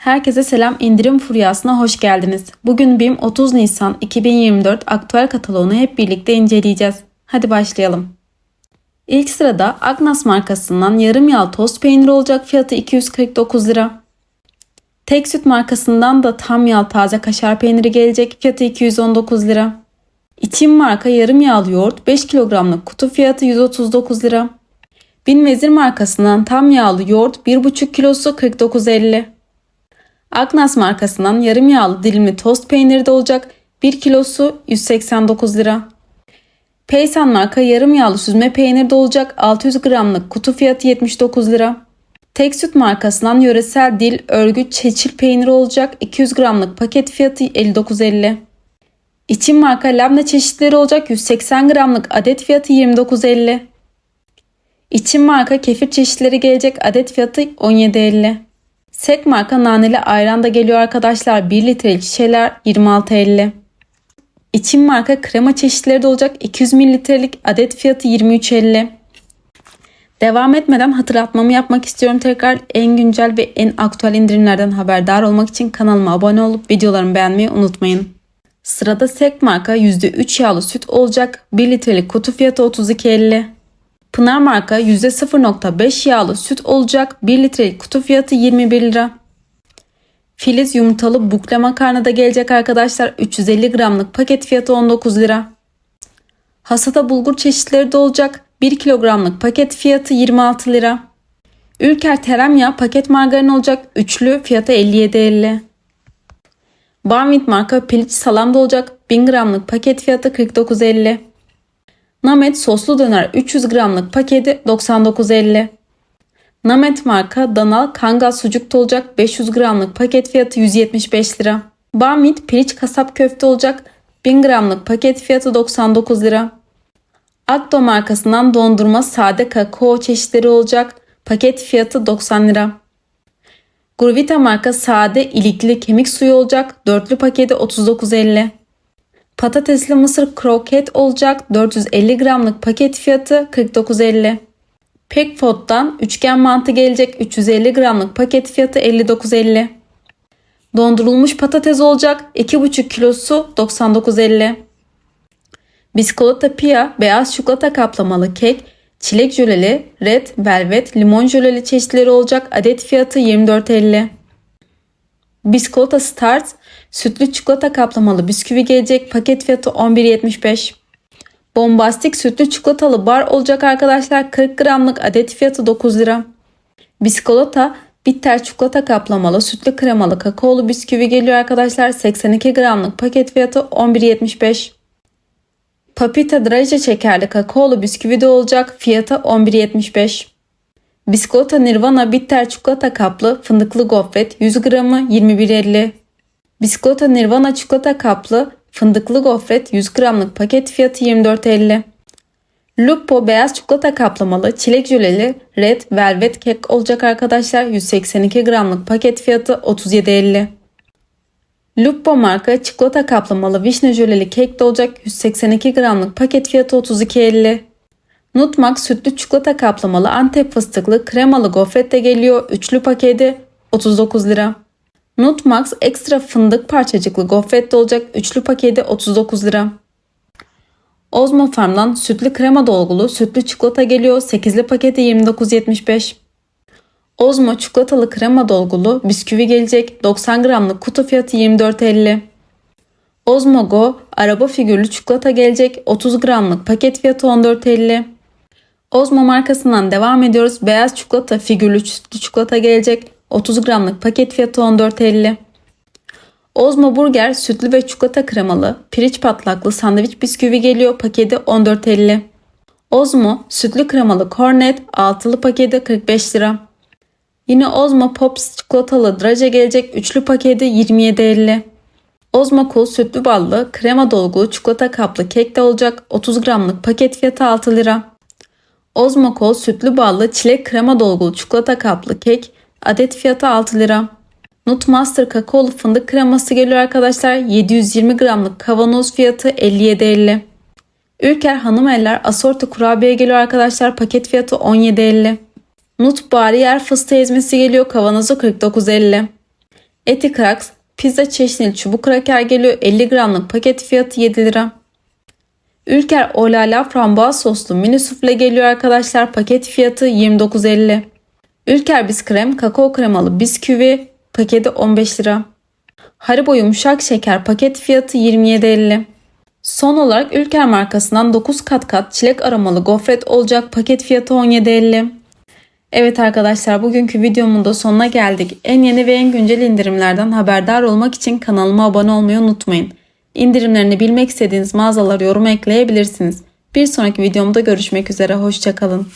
Herkese selam indirim furyasına hoş geldiniz. Bugün BİM 30 Nisan 2024 aktüel kataloğunu hep birlikte inceleyeceğiz. Hadi başlayalım. İlk sırada Agnas markasından yarım yağ tost peyniri olacak fiyatı 249 lira. Tek süt markasından da tam yağ taze kaşar peyniri gelecek fiyatı 219 lira. İçim marka yarım yağlı yoğurt 5 kilogramlık kutu fiyatı 139 lira. Bin Vezir markasından tam yağlı yoğurt 1,5 kilosu 49.50. Agnas markasından yarım yağlı dilimli tost peyniri de olacak 1 kilosu 189 lira. Peysan marka yarım yağlı süzme peynir de olacak 600 gramlık kutu fiyatı 79 lira. Tek süt markasından yöresel dil örgü çeçil peyniri olacak 200 gramlık paket fiyatı 59.50. İçin marka labne çeşitleri olacak 180 gramlık adet fiyatı 29.50. İçin marka kefir çeşitleri gelecek adet fiyatı 17.50. Sek marka naneli ayran da geliyor arkadaşlar 1 litrelik şişeler 26.50. İçin marka krema çeşitleri de olacak 200 mililitrelik adet fiyatı 23.50. Devam etmeden hatırlatmamı yapmak istiyorum tekrar en güncel ve en aktüel indirimlerden haberdar olmak için kanalıma abone olup videolarımı beğenmeyi unutmayın. Sırada Sek marka %3 yağlı süt olacak 1 litrelik kutu fiyatı 32.50. Pınar marka %0.5 yağlı süt olacak 1 litrelik kutu fiyatı 21 lira. Filiz yumurtalı bukle makarna da gelecek arkadaşlar 350 gramlık paket fiyatı 19 lira. Hasata bulgur çeşitleri de olacak 1 kilogramlık paket fiyatı 26 lira. Ülker teremyağı paket margarin olacak üçlü fiyatı 57.50. Banvit marka piliç salam da olacak 1000 gramlık paket fiyatı 49.50. Namet soslu döner 300 gramlık paketi 99.50. Namet marka Danal Kangal sucukta olacak 500 gramlık paket fiyatı 175 lira. Bamit piliç kasap köfte olacak 1000 gramlık paket fiyatı 99 lira. Akdo markasından dondurma sade kakao çeşitleri olacak paket fiyatı 90 lira. Gruvita marka sade ilikli kemik suyu olacak dörtlü paketi 39.50. Patatesli mısır kroket olacak 450 gramlık paket fiyatı 49.50. Pekfot'tan üçgen mantı gelecek 350 gramlık paket fiyatı 59.50. Dondurulmuş patates olacak 2,5 kilosu 99.50. Biskolata pia beyaz çikolata kaplamalı kek, çilek jöleli, red, velvet, limon jöleli çeşitleri olacak adet fiyatı 24.50. Biskolata Start sütlü çikolata kaplamalı bisküvi gelecek paket fiyatı 11.75. Bombastik sütlü çikolatalı bar olacak arkadaşlar 40 gramlık adet fiyatı 9 lira. Biskolata bitter çikolata kaplamalı sütlü kremalı kakaolu bisküvi geliyor arkadaşlar 82 gramlık paket fiyatı 11.75. Papita draje şekerli kakaolu bisküvi de olacak fiyatı 11.75. Biskolata Nirvana bitter çikolata kaplı fındıklı gofret 100 gramı 21.50. Biskolata Nirvana çikolata kaplı fındıklı gofret 100 gramlık paket fiyatı 24.50. Lupo beyaz çikolata kaplamalı çilek jöleli red velvet kek olacak arkadaşlar 182 gramlık paket fiyatı 37.50. Lupo marka çikolata kaplamalı vişne jöleli kek de olacak 182 gramlık paket fiyatı 32.50. Nutmax sütlü çikolata kaplamalı Antep fıstıklı kremalı gofret de geliyor. Üçlü paketi 39 lira. Nutmax ekstra fındık parçacıklı gofret olacak. Üçlü paketi 39 lira. Ozmo Farm'dan sütlü krema dolgulu sütlü çikolata geliyor. 8'li paketi 29.75. Ozmo çikolatalı krema dolgulu bisküvi gelecek. 90 gramlık kutu fiyatı 24.50. Ozmo Go araba figürlü çikolata gelecek. 30 gramlık paket fiyatı 14.50. Ozmo markasından devam ediyoruz. Beyaz çikolata figürlü sütlü çikolata gelecek. 30 gramlık paket fiyatı 14.50. Ozmo Burger sütlü ve çikolata kremalı, piriç patlaklı sandviç bisküvi geliyor paketi 14.50. Ozmo sütlü kremalı kornet altılı paketi 45 lira. Yine Ozmo Pops çikolatalı draje gelecek üçlü paketi 27.50. Ozmo Cool sütlü ballı krema dolgulu çikolata kaplı kek de olacak 30 gramlık paket fiyatı 6 lira. Ozmo Cool sütlü ballı çilek krema dolgulu çikolata kaplı kek adet fiyatı 6 lira. Nutmaster kakaolu fındık kreması geliyor arkadaşlar. 720 gramlık kavanoz fiyatı 57.50. Ülker Hanım Eller asorti kurabiye geliyor arkadaşlar. Paket fiyatı 17.50. Nut bariyer fıstığı ezmesi geliyor. Kavanozu 49.50. Eti Cracks, pizza çeşnili çubuk kraker geliyor 50 gramlık paket fiyatı 7 lira. Ülker Olala frambuaz soslu mini sufle geliyor arkadaşlar paket fiyatı 29.50. Ülker Biskrem kakao kremalı bisküvi paketi 15 lira. Haribo yumuşak şeker paket fiyatı 27.50. Son olarak Ülker markasından 9 kat kat çilek aromalı gofret olacak paket fiyatı 17.50. Evet arkadaşlar bugünkü videomun da sonuna geldik. En yeni ve en güncel indirimlerden haberdar olmak için kanalıma abone olmayı unutmayın. İndirimlerini bilmek istediğiniz mağazaları yorum ekleyebilirsiniz. Bir sonraki videomda görüşmek üzere. Hoşçakalın.